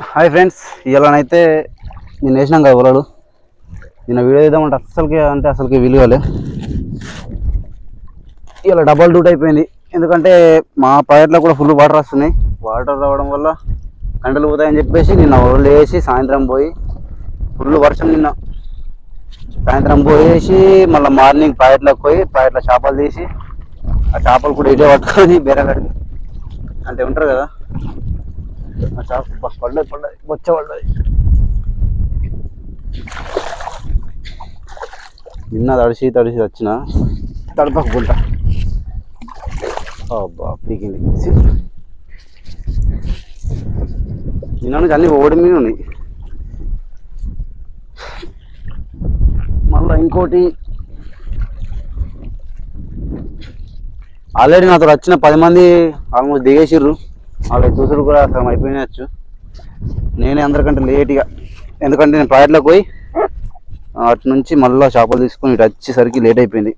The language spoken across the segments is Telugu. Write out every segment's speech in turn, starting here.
హాయ్ ఫ్రెండ్స్ ఇలానైతే నేను వేసినాం కదా వలలు నిన్న వీడియో వేద్దామంటే అస్సలకి అంటే అసలుకి వీలు కాలే. ఇలా డబల్ డూట్ అయిపోయింది. ఎందుకంటే మా పైర్లో కూడా ఫుల్ వాటర్ వస్తున్నాయి. వాటర్ రావడం వల్ల కండలు పోతాయని చెప్పేసి నిన్న వలలు వేసి సాయంత్రం పోయి ఫుల్ వర్షం నిన్న. సాయంత్రం పోయేసి మళ్ళీ మార్నింగ్ పాయట్లోకి పోయి పాయట్ల చేపలు తీసి ఆ చేపలు కూడా ఇటే పట్టుకొని బెరగడి అంటే ఉంటారు కదా? పడ్డది పడ్డది బొచ్చ పడ్డది నిన్న తడిసి తడిసి వచ్చిన? తడపకుంటా అబ్బా పీకింది. నిన్న అన్ని ఓడి మీద ఉన్నాయి. మళ్ళీ ఇంకోటి ఆల్రెడీ నాతో వచ్చిన పది మంది ఆల్మోస్ట్ దిగేసిర్రు. వాళ్ళకి చూసుడు కూడా సగం అయిపోయినచ్చు. నేనే అందరికంటే లేట్గా ఎందుకంటే నేను ప్రాయట్లోకి పోయి అటు నుంచి మళ్ళీ చేపలు తీసుకొని ఇటు వచ్చేసరికి లేట్ అయిపోయింది.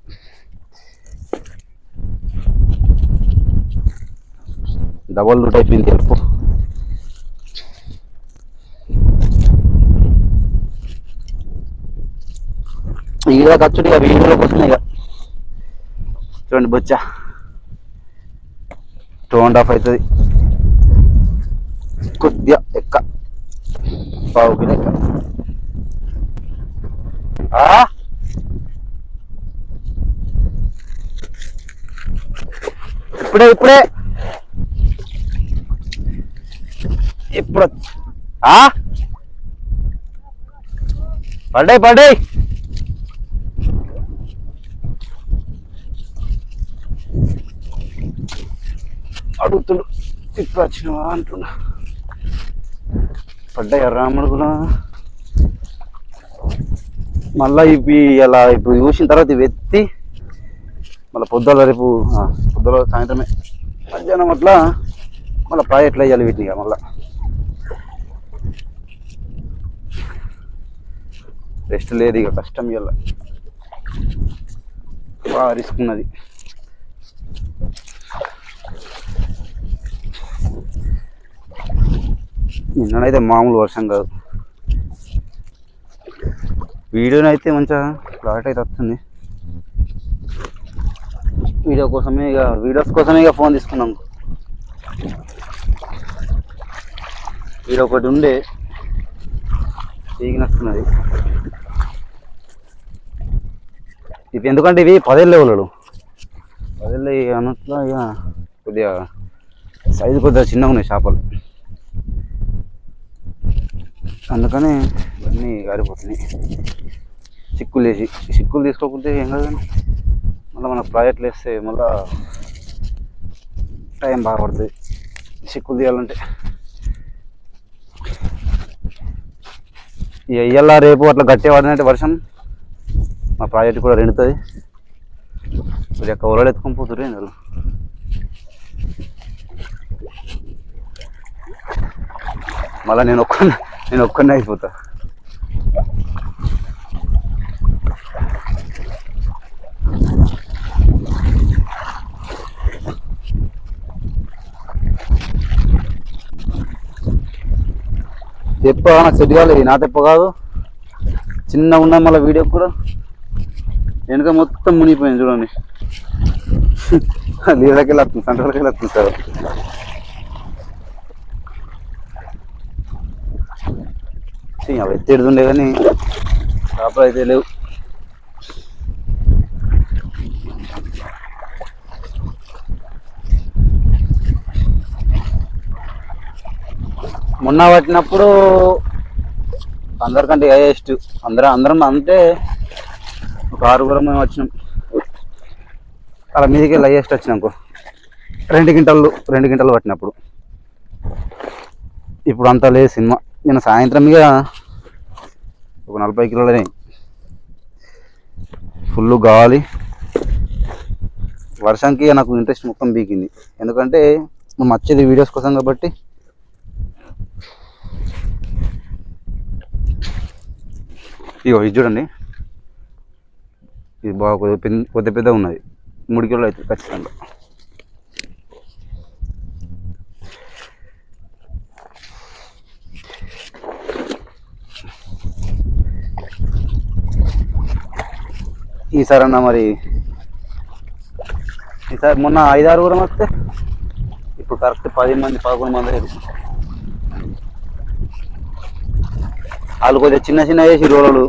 డబల్ రూట్ అయిపోయింది help. ఇక ఖర్చుడు ఇక వీడియోలోకి వస్తున్నాయి ఇక. చూడండి బొచ్చా. టూ అండ్ హాఫ్ అవుతుంది. కొద్దిగా ఎక్క. పావు కిలో ఎక్క ఇప్పుడే ఇప్పుడే. ఇప్పుడు. ఆ? పడ్డాయి పడ్డాయి అడుగుతుడు ఇప్పుడు వచ్చినవా అంటున్నా. పడ్డాయి రాముడు కూడా? మళ్ళీ ఇవి ఇలా ఇప్పుడు చూసిన తర్వాత ఇవి ఎత్తి మళ్ళీ పొద్దుల రేపు పొద్దుల సాయంత్రమే మధ్యాహ్నం అట్లా మళ్ళీ ప్రాయ ఎట్లా వేయాలి వీటిని ఇక మళ్ళీ. రెస్ట్ లేదు ఇక కష్టం ఇవ్వాల బాగా రిస్క్ ఉన్నది. నిన్ననైతే మామూలు వర్షం కాదు. వీడియోనైతే మంచిగా క్లారిటీ అయితే వస్తుంది. వీడియో కోసమే ఇక వీడియోస్ కోసమే ఇక ఫోన్ తీసుకున్నాం. వీడియో ఒకటి ఉండే తీగినస్తున్నది ఇవి ఎందుకంటే ఇవి పదేళ్ళే వాళ్ళు పదేళ్ళు అన్నట్లు ఇక కొద్దిగా సైజు కొద్దిగా చిన్నగా ఉన్నాయి చేపలు అందుకని ఇవన్నీ గారిపోతున్నాయి చిక్కులు వేసి చిక్కులు తీసుకోకపోతే ఏం కాదు కానీ మళ్ళీ మనకు ప్రాజెక్టులు వేస్తే మళ్ళీ టైం బాగా పడుతుంది. చిక్కులు తీయాలంటే. ఇక ఇయ్యాల రేపు అట్లా గట్టే పడినట్టు వర్షం. మా ప్రాజెక్ట్ కూడా రెండుతుంది. కొద్దిగా కౌరలు ఎత్తుకొని పోతుర్రు ఏంది మళ్ళీ నేను ఒక్క నేను ఒక్కనే అయిపోతా. తెప్ప నాకు సెట్ కాలేదు నా తెప్ప కాదు. చిన్న ఉన్న మళ్ళీ వీడియో కూడా? వెనుక మొత్తం మునిగిపోయింది చూడండి. నీళ్ళకి వస్తుంది సెంటర్కి వెళ్ళి సార్. అవి ఎత్తేడుతుండే కానీ చేపలు అయితే లేవు. మొన్న పట్టినప్పుడు అందరికంటే హైయెస్ట్ అందరం అందరం అంటే ఒక ఆరుగురం మేము వచ్చినాం. అలా మీదకి వెళ్ళి హైయెస్ట్ వచ్చినాం రెండు గింటలు రెండు గింటలు పట్టినప్పుడు. ఇప్పుడు అంతా లేదు సినిమా. నేను సాయంత్రం ఇక ఒక నలభై కిలోలని ఫుల్ గాలి. వర్షంకి నాకు ఇంట్రెస్ట్ మొత్తం బీకింది ఎందుకంటే మనం వచ్చేది వీడియోస్ కోసం కాబట్టి ఇగో ఇది చూడండి. ఇది బాగా కొద్ది పెద్ద కొద్ది పెద్ద ఉన్నది. మూడు కిలోలు అవుతుంది ఖచ్చితంగా. ఈసారి అన్న మరి. ఈసారి మొన్న ఐదారు కూడా వస్తే ఇప్పుడు కరెక్ట్ పది మంది పదకొండు మంది అయ్యారు వాళ్ళు కొద్దిగా చిన్న చిన్న వేసిర్రు రోలలు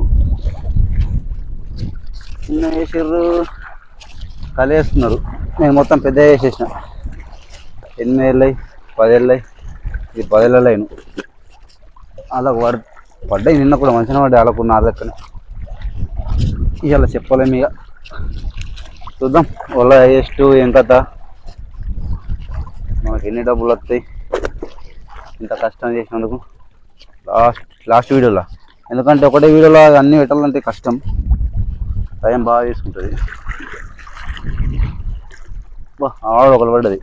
చిన్న వేసిర్రు కలిగేస్తున్నారు నేను మొత్తం పెద్ద వేసేసిన ఎనిమిది ఏళ్ళు పదేళ్ళు ఇది పదేళ్ళు అయిన అలా పడ్ పడ్డాయి నిన్న కూడా మంచిగా పడ్డాయి వాళ్ళకు నా దగ్గర ఇవాళ చెప్పలేము ఇక చూద్దాం వాళ్ళ హైయెస్ట్ ఏం కథ? మనకి ఎన్ని డబ్బులు వస్తాయి? ఇంత కష్టం చేసినందుకు. లాస్ట్ లాస్ట్ వీడియోలో? ఎందుకంటే ఒకటే వీడియోలో అన్నీ పెట్టాలంటే కష్టం. టైం బాగా తీసుకుంటుంది. బా ఆడ ఒకటి పడ్డది.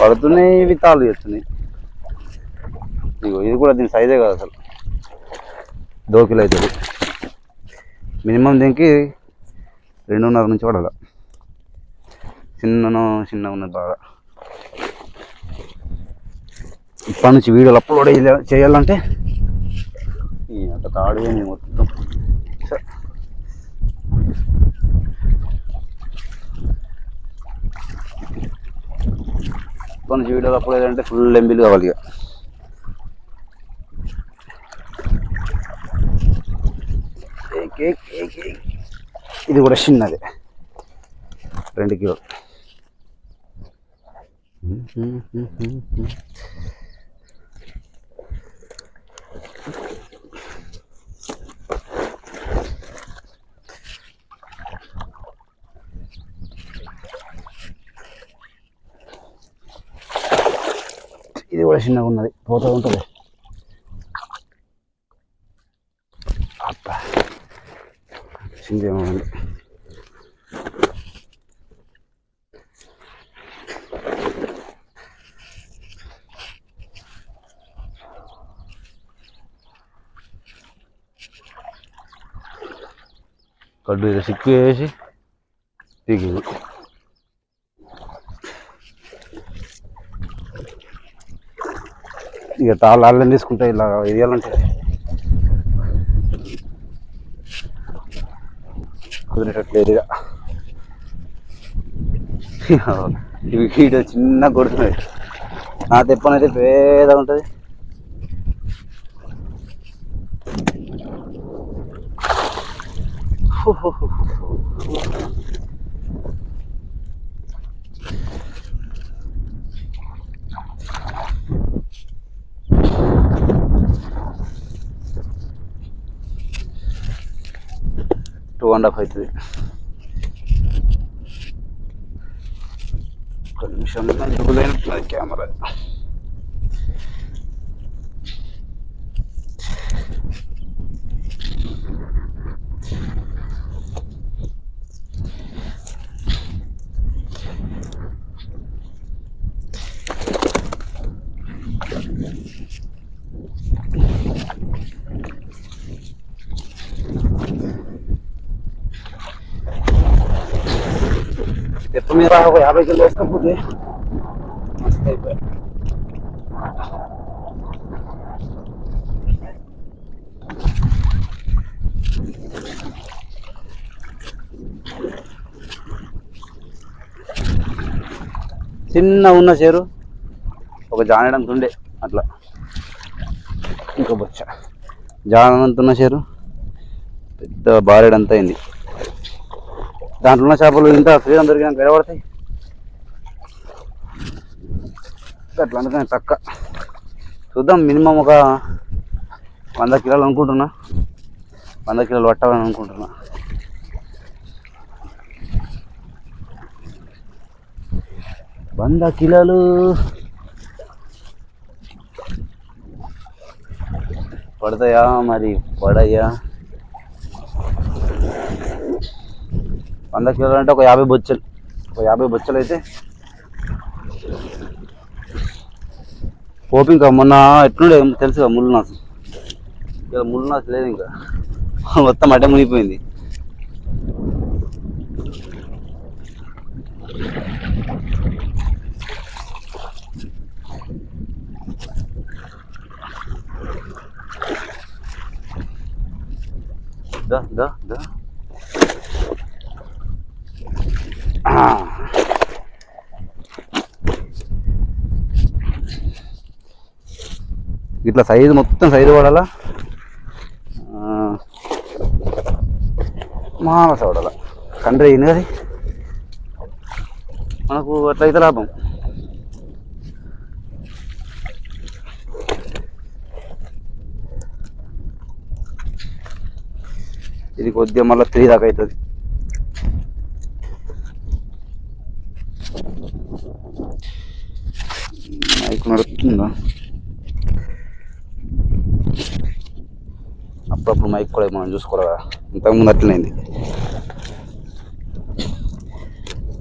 పడుతున్నాయి ఇవి తాళ్ళు చేస్తున్నాయి. ఇగో ఇది కూడా దీని సైజే కదా అసలు. దోకిలు అవుతుంది. మినిమం దీనికి రెండున్నర నుంచి పడాల. చిన్న చిన్న ఉన్నది బాగా. ఇప్పటి నుంచి వీడియోలు అప్లోడ్ చేయాలంటే ఈ తాడు మొత్తం ఇప్పటి నుంచి వీడియోలు అప్లోడ్ చేయాలంటే ఫుల్ ఎంబీలు కావాలి ఇక ఏక్, ఏక్, ఏక్, ఏక్. ఇది కూడా చిన్నది రెండు కిలో ఇది కూడా చిన్నగా ఉన్నది పోతూ ఉంటుంది అబ్బా చిన్నదేమో ఉంది కడ్డు ఇది సిక్కు వేసి పీకింది ఇక తాళ్ళు అల్లం తీసుకుంటాయి ఇలా వేయాలంటే కుదిరేటట్లేదు ఇక. ఇవి వీడియో చిన్న కొడుతున్నాయి నా తెప్పనైతే పేద ఉంటుంది. ఓహో అండ్ హాఫ్ అవుతుంది ఒక మీద ఒక యాభై కిలో వేసుకోకపోతే మస్తు అయిపోయాయి చిన్న ఉన్న చేరు ఒక జానడంత ఉండే అట్లా. ఇంకో బొచ్చ. జానంత ఉన్న చేరు పెద్ద బారెడంత అయింది. దాంట్లో ఉన్న చేపలు ఇంత ఫ్రీడమ్ దొరికినాక ఎడబడతాయి అట్లా అందుకని తక్క చూద్దాం మినిమం ఒక వంద కిలోలు అనుకుంటున్నా. వంద కిలోలు పట్టాలని అనుకుంటున్నా. వంద కిలోలు. పడతాయా మరి? పడయ్యా వంద కిలోలు అంటే ఒక యాభై బొచ్చలు. ఒక యాభై బొచ్చలు అయితే ఓపిక ఇంకా మొన్న ఎట్లుండే తెలుసు ముళ్ళు నాసు ఇక్కడ ముళ్ళు నాసు లేదు ఇంకా. మొత్తం అడ్డ మునిగిపోయింది. దా దా దా. ఇట్లా సైజు మొత్తం సైజు పడాలా? మానస పడాలా? కండ్రి అయింది కదా మనకు అట్లయితే లాభం. ఇది కొద్దిగా మళ్ళీ త్రీ దాకా అవుతుంది మైక్ నడుస్తుందా అప్పుడప్పుడు మనం చూసుకోవాలి కదా ఇంతకుముందు అట్లనేది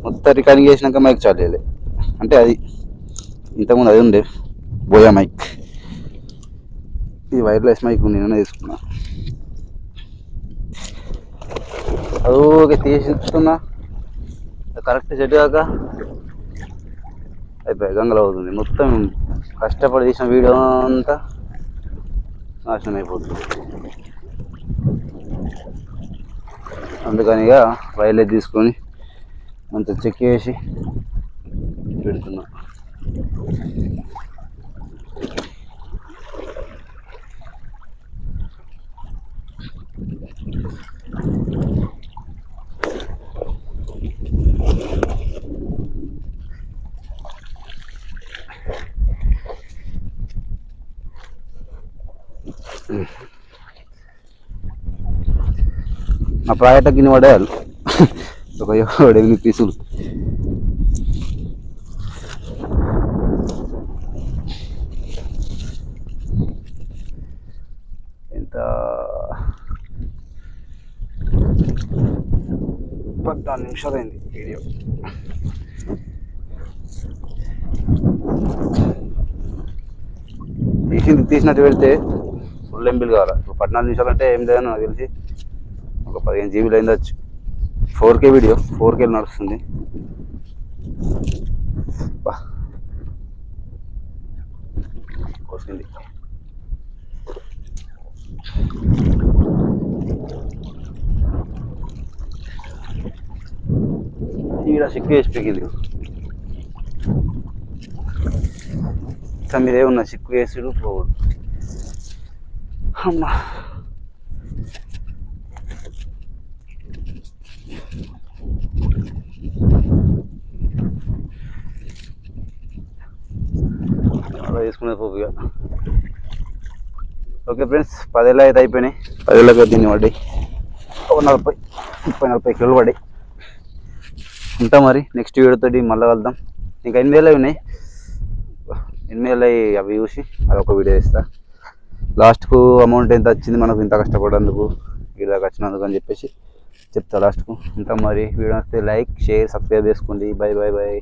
మొత్తం రికార్డింగ్ చేసినాక మైక్ చాలు చేయలే. అంటే అది ఇంతకుముందు అది ఉండే. Boya mic. ఇది వైర్లెస్ మైక్ నేను తీసుకున్నా. అది తీసిస్తున్నా కరెక్ట్ సెట్ కాక అయిపోయి గంగలు అవుతుంది. మొత్తం కష్టపడి తీసిన వీడియో అంతా నాశనం అయిపోతుంది. అందుకని ఇక రైలే తీసుకొని అంత చెక్ చేసి పెడుతున్నా. నా ప్రాయట గిన్నె పడేయాలి. ఒక ఎనిమిది పీసులు. ఎంత? పద్నాలుగు నిమిషాలు అయింది వీడియో. తీసింది తీసినట్టు పెడితే ఫుల్ ఎంబీలు కావాలి? ఇప్పుడు పద్నాలుగు నిమిషాలు అంటే ఏం లేదని నాకు తెలిసి. పదిహేను జీబీలు అయిందచ్చు four K video four K నడుస్తుంది. కోసింది ఈడ సిక్కు వేసి పెరిగింది తొమ్మిదే ఉన్న సిక్కు వేసుడు పోవుడు. అమ్మా. అలా తీసుకునే పోపు ఇక ఓకే ఫ్రెండ్స్ పదేళ్ళు అయితే అయిపోయినాయి. పదేళ్ళకి దీన్ని పడ్డాయి? ఒక నలభై ముప్పై నలభై కిలోలు పడ్డాయి. ఉంటా మరి నెక్స్ట్ వీడియోతోటి మళ్ళీ వెళ్దాం ఇంకా ఎనిమిది వేలు ఉన్నాయి. ఎనిమిది వేలు అవి అవి చూసి అదొక వీడియో ఇస్తా లాస్ట్కు అమౌంట్ ఎంత వచ్చింది మనకు ఇంత కష్టపడేందుకు వీడి దాకా వచ్చినందుకు అని చెప్పేసి చెప్తా లాస్ట్కు ఉంటాం మరి వీడియో వస్తే లైక్ షేర్ సబ్స్క్రైబ్ చేసుకోండి. Bye bye bye